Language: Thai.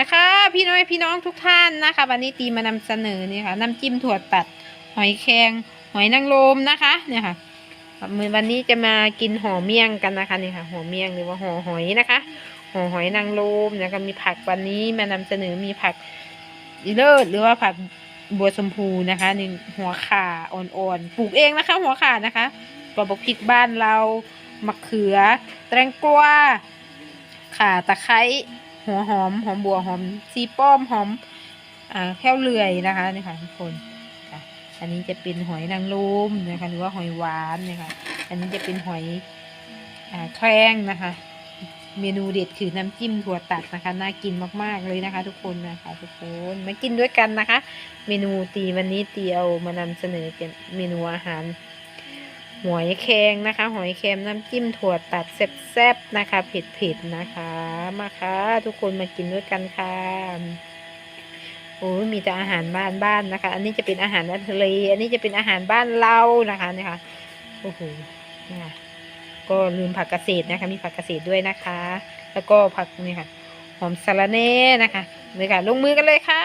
นะคะพี่น้อยพี่น้องทุกท่านนะคะ วันนี้ตีมานำเสนอนี่ค่ะน้ำจิ้มถั่วตัดหอยแครงหอยนางรมนะคะเนี่ยค่ะมือวันนี้จะมากินห่อเมี่ยงกันนะคะนี่ค่ะห่อเมี่ยงหรือว่าห่อหอยนะคะห่อหอยนางรมนะคะมีผักวันนี้มานำเสนอมีผักอีเลิศหรือว่าผักบัวชมพูนะคะนี่หัวข่าอ่อนๆปลูกเองนะคะ หัวข่านะคะกระบกพริกบ้านเรามะเขือ แตงกวาข่าตะไคร้ หัวหอมหอมบัวหอมซีป้อมหอมอ่าแค่วเลื่อยนะคะนี่ค่ะทุกคนอันนี้จะเป็นหอยนางรมนะคะหรือว่าหอยหวานนะคะอันนี้จะเป็นหอยอแครงนะคะ เมนูเด็ดคือน้ำจิ้มถั่วตัดนะคะน่ากินมากๆเลยนะคะ ทุกคนนะคะทุกคนมากินด้วยกันนะคะ เมนูตีวันนี้ตีเอามานำเสนอเป็นเมนูอาหาร หอยแครงนะคะ หอยแครงน้ำจิ้มถั่วตัดแซ่บๆนะคะเผ็ดๆนะคะ มาค่ะทุกคนมากินด้วยกันค่ะโอ้ยมีแต่อาหารบ้านบ้านๆนะคะ อันนี้จะเป็นอาหารทะเล อันนี้จะเป็นอาหารบ้านเรานะคะเนี่ยค่ะโอ้โหนี่ค่ะก็ลืมผักเกษตรนะคะ มีผักเกษตรด้วยนะคะ แล้วก็ผักนี่ค่ะหอมสะระเน่นะคะเลยค่ะ ลงมือกันเลยค่ะ